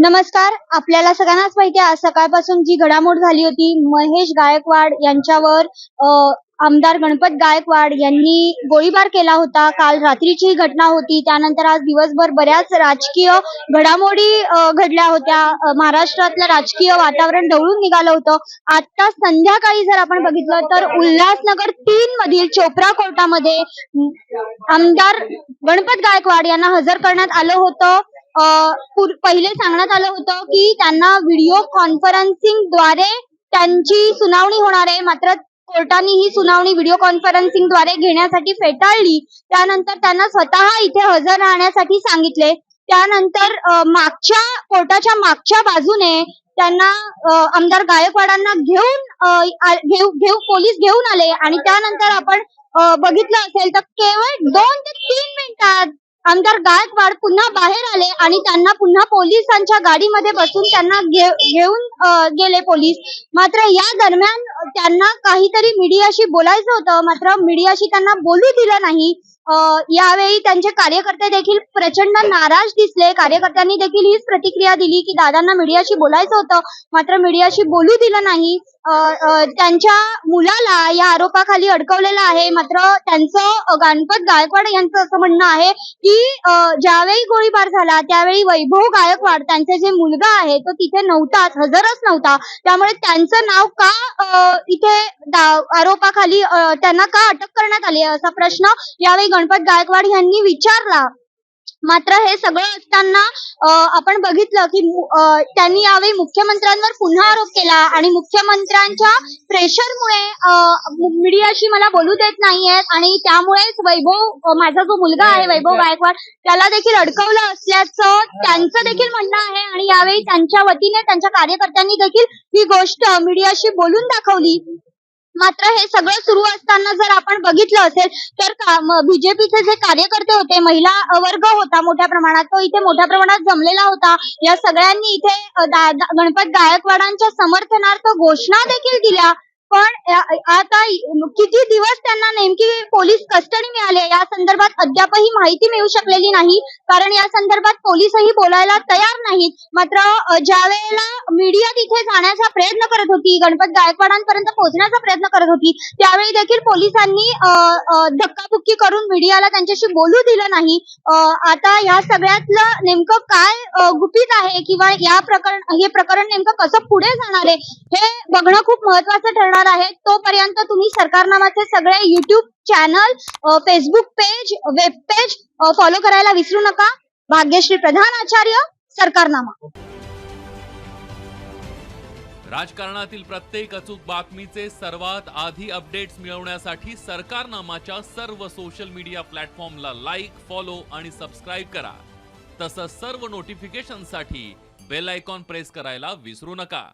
नमस्कार आपल्याला सगळ्यांनाच माहिती आहे आज सकाळपासून जी घडामोड झाली होती महेश गायकवाड यांच्यावर अ, आमदार गणपत गायकवाड यांनी गोळीबार केला होता. काल रात्रीची ही घटना होती. त्यानंतर आज दिवसभर बऱ्याच राजकीय घडामोडी घडल्या होत्या. महाराष्ट्रातलं राजकीय वातावरण ढवळून निघालं होतं. आता संध्याकाळी जर आपण बघितलं तर उल्हासनगर तीन मधील चोप्रा कोर्टामध्ये आमदार गणपत गायकवाड यांना हजर करण्यात आलं होतं. पहिले सांगण्यात आलं होतं की त्यांना व्हिडिओ कॉन्फरन्सिंगद्वारे त्यांची सुनावणी होणार आहे. मात्र कोर्टाने ही सुनावणी व्हिडिओ कॉन्फरन्सिंगद्वारे घेण्यासाठी फेटाळली. त्यानंतर त्यांना स्वतः इथे हजर राहण्यासाठी सांगितले. त्यानंतर मागच्या कोर्टाच्या मागच्या बाजूने त्यांना आमदार गायकवाडांना घेऊन घेऊ घेऊ पोलीस घेऊन आले. आणि त्यानंतर आपण बघितलं असेल तर केवळ दोन ते तीन मिनिटात आमदार गायकवाड पुन्हा बाहेर आले आणि त्यांना पुन्हा पोलिसांच्या गाडीमध्ये बसून त्यांना घे- घेऊन गेले पोलीस. मात्र या दरम्यान त्यांना काहीतरी मीडियाशी बोलायचं होतं मात्र मीडियाशी त्यांना बोलू दिलं नाही. यावेळी त्यांचे कार्यकर्ते देखील प्रचंड नाराज दिसले. कार्यकर्त्यांनी देखील हीच प्रतिक्रिया दिली की दादांना मीडियाशी बोलायचं होतं मात्र मीडियाशी बोलू दिलं नाही. त्यांच्या मुलाला या आरोपाखाली अडकवलेलं आहे. मात्र त्यांचं गणपत गायकवाड यांचं असं म्हणणं आहे की ज्यावेळी गोळीबार झाला त्यावेळी वैभव गायकवाड त्यांचे जे मुलगा आहे तो तिथे नव्हताच हजरच नव्हता. त्यामुळे त्यांचं नाव का इथे दा- आरोपाखाली त्यांना का अटक करण्यात आली असा प्रश्न यावेळी गणपत गायकवाड यांनी विचारला. मात्र हे सगळं असताना आपण बघितलं की त्यांनी यावेळी मुख्यमंत्र्यांवर पुन्हा आरोप केला आणि मुख्यमंत्र्यांच्या प्रेशरमुळे मीडियाशी मला बोलू देत नाहीयेत आणि त्यामुळेच वैभव माझा जो मुलगा आहे वैभव गायकवाड त्याला देखील अडकवलं असल्याचं त्यांचं देखील म्हणणं आहे आणि यावेळी त्यांच्या वतीने त्यांच्या कार्यकर्त्यांनी देखील ही गोष्ट मीडियाशी बोलून दाखवली. मात्र हे सगळं सुरू असताना जर आपण बघितलं असेल तर बीजेपीचे जे कार्यकर्ते होते महिला वर्ग होता मोठ्या प्रमाणात तो इथे मोठ्या प्रमाणात जमलेला होता. या सगळ्यांनी इथे दा- गणपत गायकवाडांच्या समर्थनार्थ घोषणा देखील दिल्या. पण आता किती दिवस त्यांना नेमकी पोलीस कस्टडी मिळाली या संदर्भात अद्यापही माहिती मिळू शकलेली नाही. कारण या संदर्भात पोलीसही बोलायला तयार नाहीत. मात्र ज्या वेळेला मीडिया तिथे जाण्याचा प्रयत्न करत होती गणपत गायकवाडांपर्यंत पोहोचण्याचा प्रयत्न करत होती त्यावेळी देखील पोलिसांनी धक्काबुक्की करून मीडियाला त्यांच्याशी बोलू दिलं नाही. आता या सगळ्यातलं नेमकं काय गुपित आहे? किंवा या प्रकरण हे प्रकरण नेमकं कसं पुढे जाणार आहे? हे बघणं खूप महत्वाचं ठरणार आहे. तोपर्यंत तुम्ही सरकारनामाचे सगळे YouTube channel Facebook page web page follow करायला विसरू नका. भाग्यश्री प्रधान आचार्य सरकारनामा. राजकारणातील प्रत्येक अचूक बातमीचे सर्वात आधी अपडेट्स मिळवण्यासाठी सरकारनामाच्या सर्व सोशल मीडिया प्लॅटफॉर्मला लाईक फॉलो आणि सबस्क्राईब करा. तसंच सर्व नोटिफिकेशनसाठी बेल आयकॉन प्रेस करायला विसरू नका.